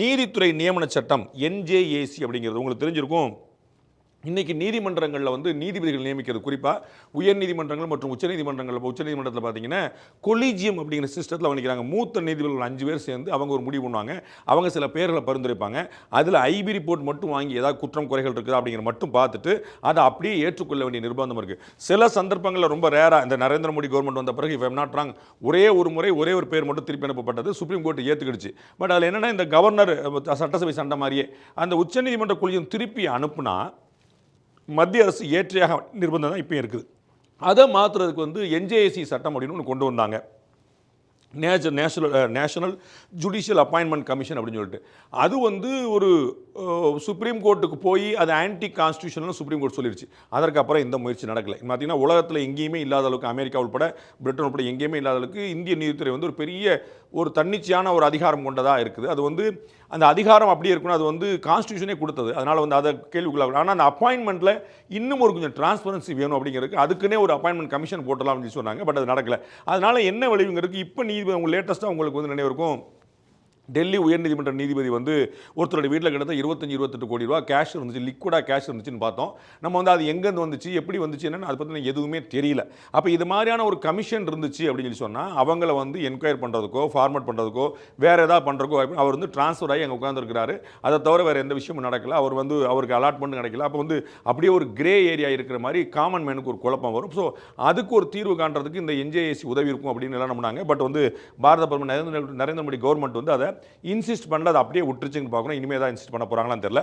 நீதித்துறை நியமன சட்டம் என்ஜேஏசி அப்படிங்கிறது உங்களுக்கு தெரிஞ்சிருக்கும். இன்றைக்கி நீதிமன்றங்களில் வந்து நீதிபதிகள் நியமிக்கிறது. குறிப்பாக உயர் நீதிமன்றங்கள் மற்றும் உச்சநீதிமன்றங்கள் உச்சநீதிமன்றத்தில் பார்த்தீங்கன்னா கொலீஜியம் அப்படிங்கிற சிஸ்டத்தில் வணிக்கிறாங்க. மூத்த நீதிபதிகள் அஞ்சு பேர் சேர்ந்து அவங்க ஒரு முடிவு பண்ணுவாங்க. அவங்க சில பேர்களை பரிந்துரைப்பாங்க. அதில் ஐபி ரிப்போர்ட் மட்டும் வாங்கி ஏதாவது குற்றம் குறைகள் இருக்குதா அப்படிங்கிற மட்டும் பார்த்துட்டு அதை அப்படியே ஏற்றுக்கொள்ள வேண்டிய நிர்பந்தம் இருக்குது சில சந்தர்ப்பங்களில் ரொம்ப ரேராக இந்த நரேந்திர மோடி கவர்மெண்ட் வந்த பிறகு இப்போ நாட் ராங் ஒரே ஒரு முறை ஒரே ஒரு பேர் மட்டும் திருப்பி அனுப்பப்பட்டது. சுப்ரீம் கோர்ட் ஏற்றுக்கிடுச்சு பட் அதில் என்னென்னா இந்த கவர்னர் சட்டசபை சண்டை மாதிரியே அந்த உச்சநீதிமன்ற கொலிஜியம் திருப்பி அனுப்புனா மத்திய அரசு ஏற்றையாக நிர்பந்தம் தான் இப்போ இருக்குது. அதை மாற்றுறதுக்கு வந்து என்ஜேஏசி சட்டம் அப்படின்னு ஒன்று கொண்டு வந்தாங்க. நேஷ national national judicial appointment commission அப்படின்னு சொல்லிட்டு. அது வந்து ஒரு சுப்ரீம் கோர்ட்டுக்கு போய் அது ஆன்டி கான்ஸ்டியூஷனல் சுப்ரீம் கோர்ட் சொல்லிருச்சு. அதற்கப்புறம் இந்த முயற்சி நடக்கலை. பார்த்தீங்கன்னா உலகத்தில் எங்கேயுமே இல்லாத அளவுக்கு அமெரிக்கா உட்பட பிரிட்டன் உட்பட எங்கேயுமே இல்லாத அளவுக்கு இந்திய நீதித்துறை வந்து ஒரு பெரிய ஒரு தன்னிச்சையான ஒரு அதிகாரம் கொண்டதாக இருக்குது. அது வந்து அந்த அதிகாரம் அப்படியே இருக்கணும் அது வந்து கான்ஸ்டியூஷனே கொடுத்தது. அதனால் வந்து அதை கேள்விக்குள்ள ஆனால் அந்த அப்பாயின்மெண்ட்டில் இன்னும் ஒரு கொஞ்சம் டிரான்ஸ்பரன்சி வேணும் அப்படிங்கிறதுக்கு அதுக்குன்னே ஒரு அப்பாயின்மெண்ட் கமிஷன் போட்டலாம் அப்படின்னு சொன்னாங்க பட் அது நடக்கலை. அதனால் என்ன விளைவுங்கிறதுக்கு இப்போ நீ உங்களுக்கு லேட்டஸ்ட்டாக உங்களுக்கு வந்து நினைவு இருக்கும். டெல்லி உயர்நீதிமன்ற நீதிபதி வந்து ஒருத்தருடைய வீட்டில் கிடந்த இருபத்தஞ்சி இருபத்தெட்டு கோடி ரூபா கேஷ் இருந்துச்சு லிக்விடாக கேஷ் இருந்துச்சுன்னு பார்த்தோம். நம்ம வந்து அது எங்கேருந்து வந்துச்சு எப்படி வந்துச்சு என்னன்னு அதை பற்றி எதுவுமே தெரியல. அப்போ இது மாதிரியான ஒரு கமிஷன் இருந்துச்சு அப்படின்னு சொல்லி சொன்னால் அவங்கள வந்து என்கொயர் பண்ணுறதுக்கோ ஃபார்மேட் பண்ணுறதுக்கோ வேறு ஏதாவது பண்ணுறதுக்கோ அவர் வந்து ட்ரான்ஸ்ஃபர் ஆகி அங்கே உட்காந்துருக்கிறாரு அதை தவிர வேறு எந்த விஷயமும் நடக்கல. அவர் வந்து அவருக்கு அலாட்மெண்ட் கிடைக்கல. அப்போ வந்து அப்படியே ஒரு கிரே ஏரியா இருக்கிற மாதிரி காமன் மேனுக்கு ஒரு குழப்பம் வரும். ஸோ அதுக்கு ஒரு தீர்வு காண்றதுக்கு இந்த என்ஜேஏசி உதவி இருக்கும் அப்படின்னு எல்லாம் நம்பினாங்க. பட் வந்து பாரத பிரதமர் நரேந்திர நரேந்திர மோடி கவர்மெண்ட் வந்து அதை இன்சிஸ்ட் பண்ணல அதை அப்படியே விட்டுருச்சுன்னு பார்க்கணும். இனிமேல் தான் இன்சிஸ்ட் பண்ண போகிறாங்களான்னு தெரியல.